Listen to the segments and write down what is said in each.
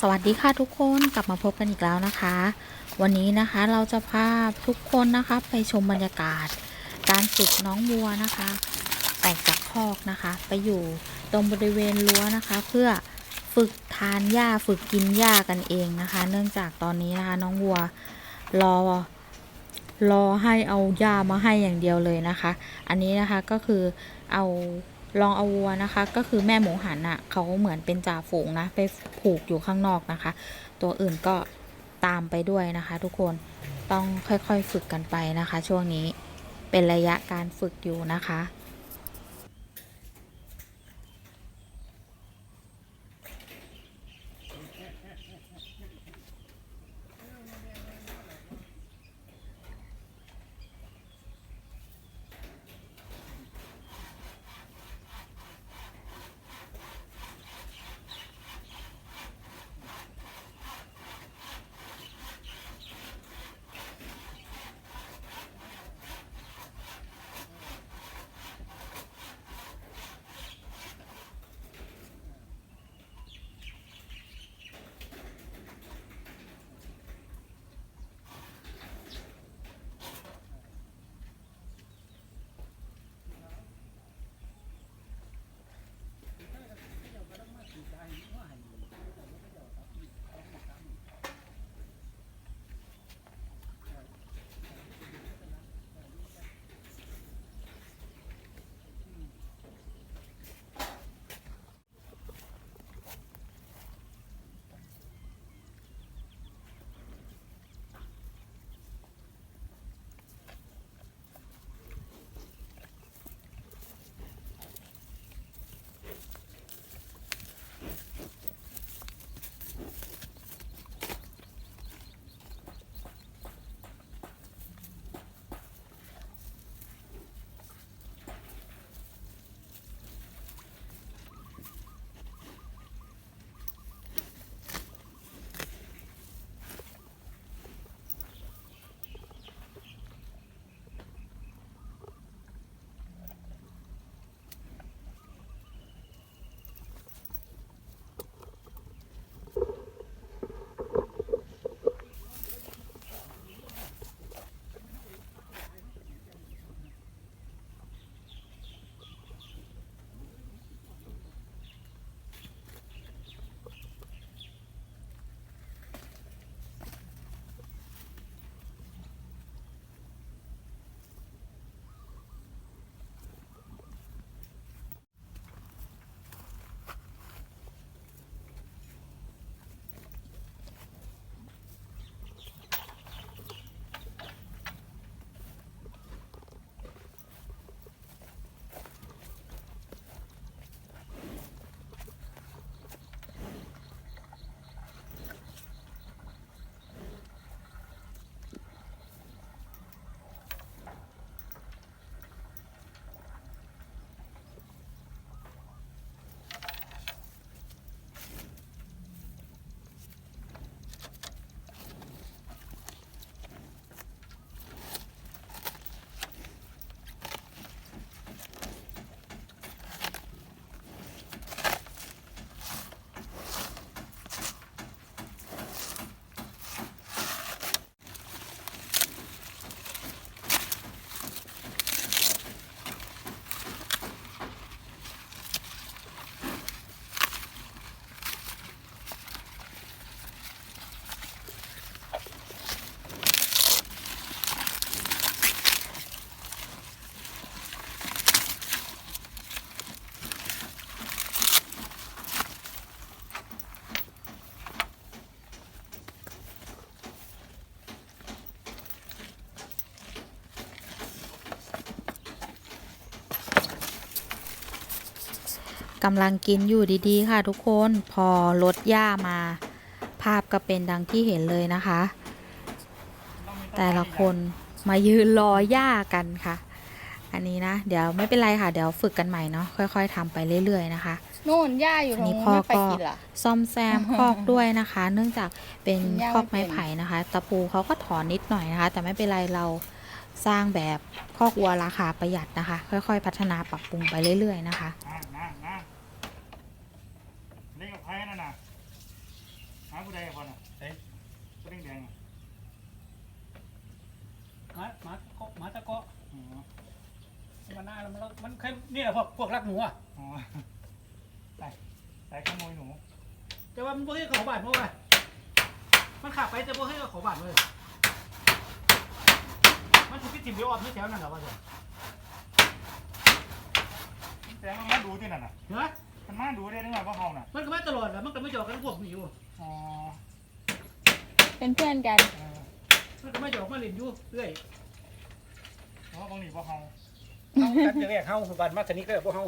สวัสดีค่ะทุกคนกลับมาพบกันอีกแล้วนะคะ วันนี้นะคะเราจะพาทุกคนนะคะไปชมบรรยากาศ การฝึกน้องวัวนะคะออกจากคอกนะคะ ไปอยู่ตรงบริเวณรั้วนะคะ เพื่อฝึกทานหญ้าฝึกกินหญ้ากันเองนะคะ เนื่องจากตอนนี้นะคะน้องวัวรอรอให้เอาหญ้ามาให้อย่างเดียวเลยนะคะ อันนี้นะคะก็คือเอา ลองเอาวัวนะคะ ก็คือแม่หมูหันอะเขาเหมือนเป็นจ่าฝูงนะ ไปผูกอยู่ข้างนอกนะคะ ตัวอื่นก็ตามไปด้วยนะคะ ทุกคนต้องค่อยๆฝึกกันไปนะคะ ช่วงนี้เป็นระยะการฝึกอยู่นะคะ กำลังกินอยู่ดีๆ ค่ะทุกคนพอรถหญ้ามา ภาพก็เป็นดังที่เห็นเลยนะคะ แต่ละคนมายืนรอหญ้ากันค่ะ อันนี้นะ เดี๋ยวไม่เป็นไรค่ะ เดี๋ยวฝึกกันใหม่เนาะค่อยๆทำไปเรื่อย ๆ นะคะนู่นย่าอยู่ตรงนี่นู้นพ่อไม่ไปก็กินล่ะซ่อมแซมคอกด้วยนะคะ เนื่องจากเป็นย่าคอกไม่ไม้เป็นไผ่นะคะ ตะปูเขาก็ถอนนิดหน่อยนะคะ แต่ไม่เป็นไรเราสร้างแบบคอกวัวราคาประหยัดนะคะ ค่อยๆ พัฒนาปรับปรุงไปเรื่อย ๆ นะคะ นะนะนะเล่นกับใครนั่นน่ะฮาผู้ใดก่อนอะเอ้ยผู้แดงแดงๆอะหมาหมาเกาะหมาตะเกาะอ๋อมันน่าแล้วมันแล้วมันแค่นี่แหละพวกพวกรักหนูอะอ๋อใส่ใส่ขโมยหนูแต่ว่ามันบ่ให้เขาบ้านเพราะว่ามันขับไปแต่บ่ให้เขาบ้านเลยมันถูกพิจิมเดียวออกไม่แถวนั่นเหรอวะเจ้าแต่มันมาดูที่นั่นน่ะเห็นไหมมันมาดูได้ด้วยว่าเฮาน่ะมันก็ไม่ตลอดแหละมันก็ไม่จอดกันพวกนี้อยู่อ๋อ เป็นเพื่อนกันเออมันก็ไม่จอดมาเล่นอยู่เรื่อยเพราะว่าบางทีว่าเฮาเฮากันจะแรกเฮาบ้านมาสนิทก็พวกเฮา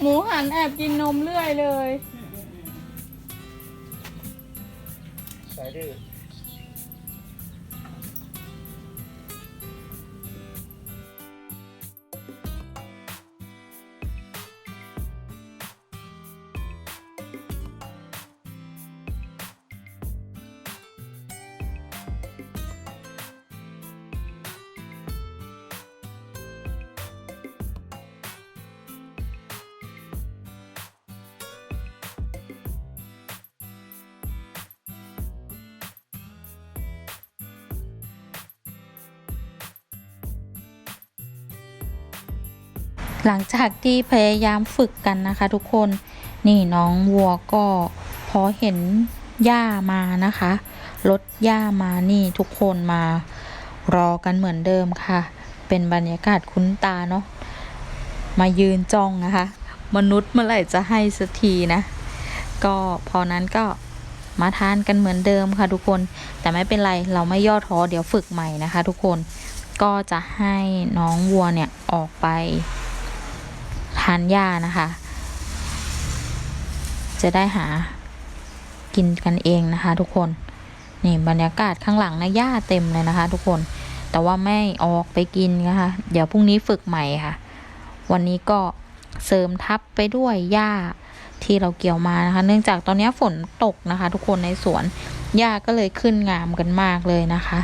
หมูหันแอบกินนมเรื่อยเลยใส่ดื้อ หลังจากที่พยายามฝึกกันนะคะทุกคนนี่น้องวัวก็พอเห็นหญ้ามานะคะรถหญ้ามานี่ทุกคนมารอกันเหมือนเดิมค่ะ เป็นบรรยากาศคุ้นตาเนาะมายืนจ้องนะคะ มนุษย์เมื่อไหร่จะให้สักทีนะ ก็พอนั้นก็มาทานกันเหมือนเดิมค่ะทุกคนแต่ไม่เป็นไรเราไม่ย่อท้อเดี๋ยวฝึกใหม่นะคะ ทุกคนก็จะให้น้องวัวเนี่ยออกไป ทานหญ้านะคะ จะได้หากินกันเองนะคะ ทุกคน นี่บรรยากาศข้างหลังนะหญ้าเต็มเลยนะคะ ทุกคน แต่ว่าไม่ออกไปกินนะคะ เดี๋ยวพรุ่งนี้ฝึกใหม่ค่ะ วันนี้ก็เสริมทับไปด้วยหญ้าที่เราเกี่ยวมานะคะ เนื่องจากตอนนี้ฝนตกนะคะ ทุกคนในสวนหญ้าก็เลยขึ้นงามกันมากเลยนะคะ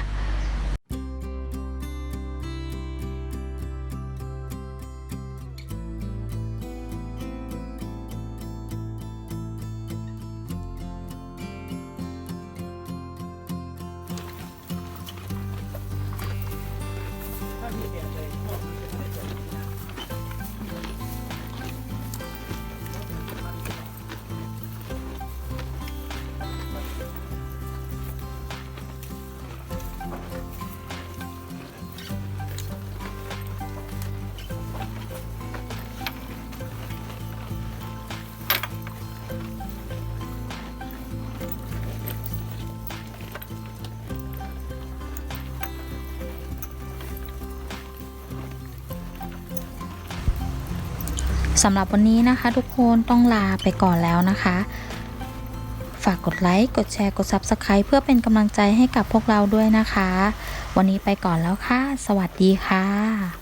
สำหรับวันนี้นะคะ ทุกคนต้องลาไปก่อนแล้วนะคะ ฝากกดไลค์ กดแชร์ กด Subscribe เพื่อเป็นกำลังใจให้กับพวกเราด้วยนะคะ วันนี้ไปก่อนแล้วค่ะ สวัสดีค่ะ